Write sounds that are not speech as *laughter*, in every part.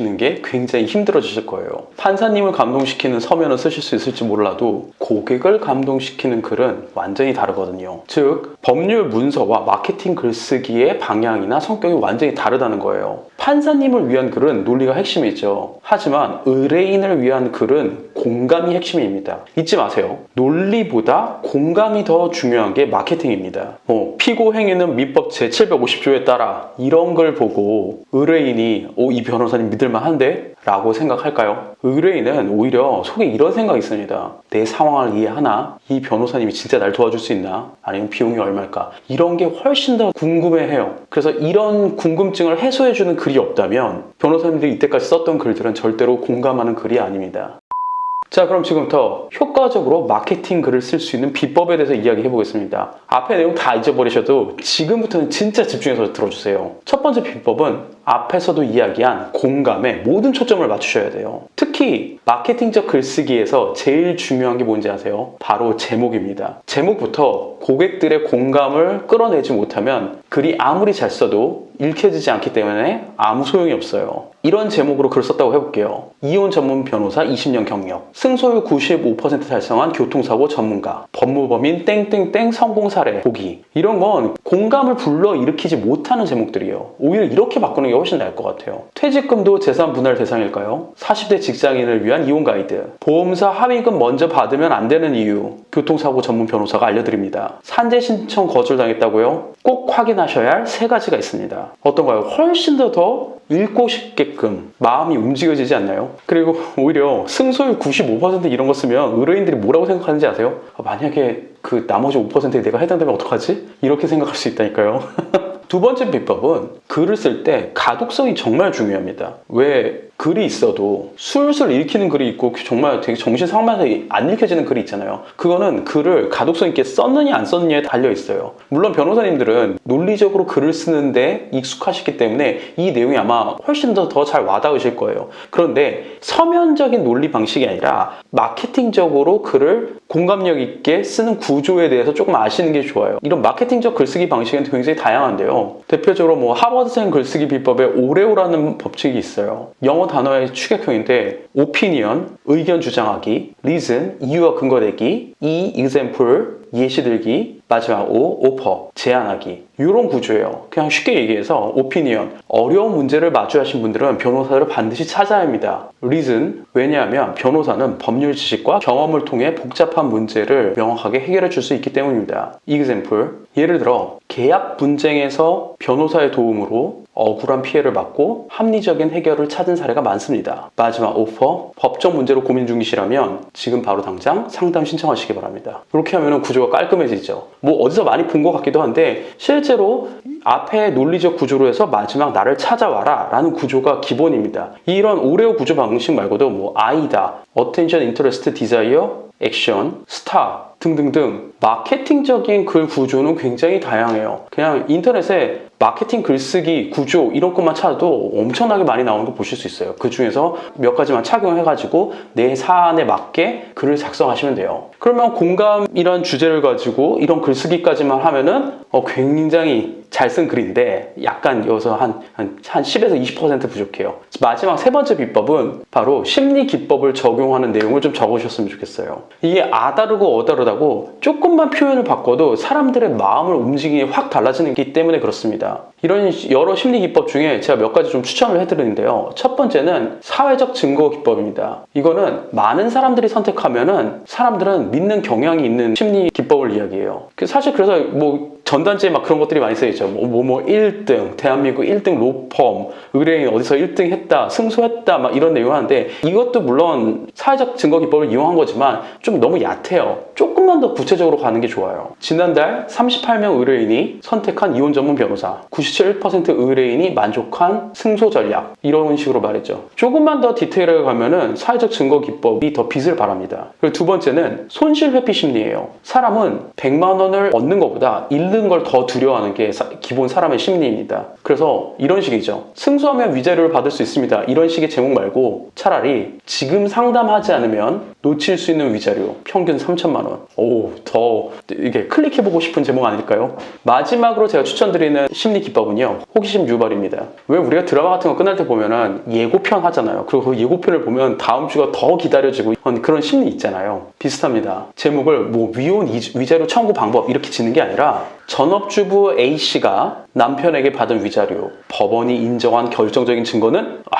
보시는 게 굉장히 힘들어지실 거예요. 판사님을 감동시키는 서면을 쓰실 수 있을지 몰라도 고객을 감동시키는 글은 완전히 다르거든요. 즉, 법률 문서와 마케팅 글쓰기의 방향이나 성격이 완전히 다르다는 거예요. 판사님을 위한 글은 논리가 핵심이죠. 하지만 의뢰인을 위한 글은 공감이 핵심입니다. 잊지 마세요. 논리보다 공감이 더 중요한 게 마케팅입니다. 뭐, 피고 행위는 민법 제750조에 따라 이런 걸 보고 의뢰인이 오, 이 변호사님 믿을만한데? 라고 생각할까요? 의뢰인은 오히려 속에 이런 생각이 있습니다. 내 상황을 이해하나? 이 변호사님이 진짜 날 도와줄 수 있나? 아니면 비용이 얼마일까? 이런 게 훨씬 더 궁금해해요. 그래서 이런 궁금증을 해소해주는 글이 없다면 변호사님들이 이때까지 썼던 글들은 절대로 공감하는 글이 아닙니다. 자, 그럼 지금부터 효과적으로 마케팅 글을 쓸 수 있는 비법에 대해서 이야기해 보겠습니다. 앞에 내용 다 잊어버리셔도 지금부터는 진짜 집중해서 들어주세요. 첫 번째 비법은 앞에서도 이야기한 공감에 모든 초점을 맞추셔야 돼요. 특히 마케팅적 글쓰기에서 제일 중요한 게 뭔지 아세요? 바로 제목입니다. 제목부터 고객들의 공감을 끌어내지 못하면 글이 아무리 잘 써도 읽혀지지 않기 때문에 아무 소용이 없어요. 이런 제목으로 글을 썼다고 해볼게요. 이혼 전문 변호사 20년 경력, 승소율 95% 달성한 교통사고 전문가, 법무법인 땡땡땡 성공 사례 보기. 이런 건 공감을 불러 일으키지 못하는 제목들이에요. 오히려 이렇게 바꾸는 게 훨씬 나을 것 같아요. 퇴직금도 재산 분할 대상일까요? 40대 직장인을 위한 이혼 가이드, 보험사 합의금 먼저 받으면 안 되는 이유, 교통사고 전문 변호사가 알려드립니다. 산재 신청 거절당했다고요? 꼭 확인하셔야 할 세 가지가 있습니다. 어떤가요? 훨씬 더 더 읽고 싶게끔 마음이 움직여지지 않나요? 그리고 *laughs* 오히려 승소율 95% 이런 거 쓰면 의뢰인들이 뭐라고 생각하는지 아세요? 아, 만약에 그 나머지 5%에 내가 해당되면 어떡하지? 이렇게 생각할 수 있다니까요. *laughs* 두 번째 비법은 글을 쓸 때 가독성이 정말 중요합니다. 왜 글이 있어도 술술 읽히는 글이 있고 정말 되게 정신 상만해서 안 읽혀지는 글이 있잖아요. 그거는 글을 가독성 있게 썼느냐 안 썼느냐에 달려 있어요. 물론 변호사님들은 논리적으로 글을 쓰는데 익숙하시기 때문에 이 내용이 아마 훨씬 더더잘 와닿으실 거예요. 그런데 서면적인 논리 방식이 아니라 마케팅적으로 글을 공감력 있게 쓰는 구조에 대해서 조금 아시는 게 좋아요. 이런 마케팅적 글쓰기 방식은 굉장히 다양한데요. 대표적으로 뭐 하버드생 글쓰기 비법에 오레오라는 법칙이 있어요. 영어 단어의 추격형인데 opinion, 의견 주장하기, reason, 이유와 근거 대기, e, example, 예시 들기, 마지막 O, 오퍼, 제안하기. 이런 구조예요. 그냥 쉽게 얘기해서 오피니언. 어려운 문제를 마주하신 분들은 변호사를 반드시 찾아야 합니다. reason. 왜냐하면 변호사는 법률 지식과 경험을 통해 복잡한 문제를 명확하게 해결해 줄 수 있기 때문입니다. example. 예를 들어 계약 분쟁에서 변호사의 도움으로 억울한 피해를 받고 합리적인 해결을 찾은 사례가 많습니다. 마지막 오퍼, 법적 문제로 고민 중이시라면 지금 바로 당장 상담 신청하시기 바랍니다. 이렇게 하면 구조가 깔끔해지죠. 뭐 어디서 많이 본 것 같기도 한데 실제로 앞에 논리적 구조로 해서 마지막 나를 찾아와라 라는 구조가 기본입니다. 이런 오레오 구조 방식 말고도 뭐 아이다, attention, interest, desire, 액션, 스타 등등등 마케팅적인 글 구조는 굉장히 다양해요. 그냥 인터넷에 마케팅 글쓰기 구조 이런 것만 찾아도 엄청나게 많이 나오는 거 보실 수 있어요. 그 중에서 몇 가지만 착용해가지고 내 사안에 맞게 글을 작성하시면 돼요. 그러면 공감이란 주제를 가지고 이런 글쓰기까지만 하면은 어, 굉장히 잘 쓴 글인데 약간 여기서 한, 한, 한 10에서 20% 부족해요. 마지막 세 번째 비법은 바로 심리 기법을 적용하는 내용을 좀 적으셨으면 좋겠어요. 이게 아다르고 어다르다 고 조금만 표현을 바꿔도 사람들의 마음을 움직임이 확 달라지는 기 때문에 그렇습니다. 이런 여러 심리 기법 중에 제가 몇 가지 좀 추천을 해드리는데요. 첫 번째는 사회적 증거 기법입니다. 이거는 많은 사람들이 선택하면은 사람들은 믿는 경향이 있는 심리 기법을 이야기해요. 그 사실 그래서 뭐 전단지에 막 그런 것들이 많이 쓰여있죠. 뭐, 뭐, 뭐 1등, 대한민국 1등 로펌, 의뢰인 어디서 1등 했다, 승소했다, 막 이런 내용 하는데 이것도 물론 사회적 증거 기법을 이용한 거지만 좀 너무 얕아요. 조금만 더 구체적으로 가는 게 좋아요. 지난달 38명 의뢰인이 선택한 이혼 전문 변호사, 97% 의뢰인이 만족한 승소 전략, 이런 식으로 말했죠. 조금만 더 디테일하게 가면은 사회적 증거 기법이 더 빛을 발합니다. 그리고 두 번째는 손실 회피 심리예요. 사람은 100만 원을 얻는 것보다 잃는 얻는 걸더 두려워하는 게 사- 기본 사람의 심리입니다. 그래서 이런 식이죠. 승소하면 위자료를 받을 수 있습니다. 이런 식의 제목 말고 차라리 지금 상담하지 않으면 놓칠 수 있는 위자료 평균 3천만 원. 오, 더 이게 클릭해보고 싶은 제목 아닐까요? 마지막으로 제가 추천드리는 심리 기법은요. 호기심 유발입니다. 왜 우리가 드라마 같은 거 끝날 때 보면은 예고편 하잖아요. 그리고 그 예고편을 보면 다음 주가 더 기다려지고 그런 심리 있잖아요. 비슷합니다. 제목을 뭐 이- 위자료 청구 방법 이렇게 짓는 게 아니라 전업주부 A씨가 남편에게 받은 위자료 법원이 인정한 결정적인 증거는 아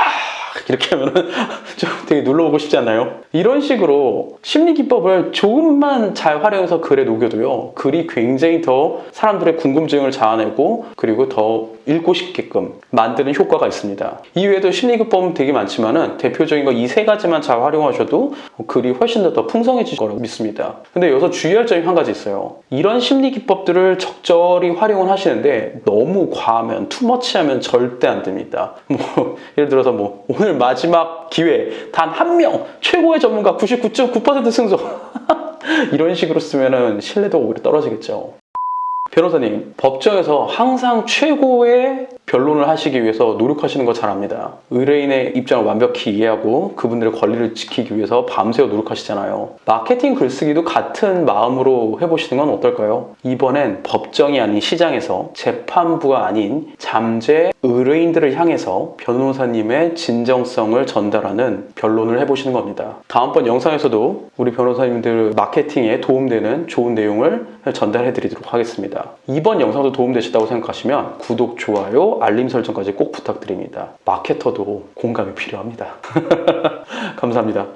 이렇게 하면은 *laughs* 좀 되게 눌러보고 싶지 않나요? 이런 식으로 심리 기법을 조금만 잘 활용해서 글에 녹여도요 글이 굉장히 더 사람들의 궁금증을 자아내고 그리고 더 읽고 싶게끔 만드는 효과가 있습니다. 이외에도 심리 기법은 되게 많지만은 대표적인 거 이 세 가지만 잘 활용하셔도 글이 훨씬 더, 더 풍성해질 거라고 믿습니다. 근데 여기서 주의할 점이 한 가지 있어요. 이런 심리 기법들을 적절히 활용을 하시는데 너무 과하면 투머치하면 절대 안 됩니다. 뭐 *laughs* 예를 들어서 뭐 오늘 마지막 기회 단 한 명 최고의 전문가 99.9% 승소 *laughs* 이런 식으로 쓰면은 신뢰도가 오히려 떨어지겠죠. 변호사님, 법정에서 항상 최고의 변론을 하시기 위해서 노력하시는 거 잘 압니다. 의뢰인의 입장을 완벽히 이해하고 그분들의 권리를 지키기 위해서 밤새워 노력하시잖아요. 마케팅 글쓰기도 같은 마음으로 해보시는 건 어떨까요? 이번엔 법정이 아닌 시장에서 재판부가 아닌 잠재 의뢰인들을 향해서 변호사님의 진정성을 전달하는 변론을 해보시는 겁니다. 다음번 영상에서도 우리 변호사님들 마케팅에 도움되는 좋은 내용을 전달해 드리도록 하겠습니다. 이번 영상도 도움되셨다고 생각하시면 구독, 좋아요, 알림 설정까지 꼭 부탁드립니다. 마케터도 공감이 필요합니다. *laughs* 감사합니다.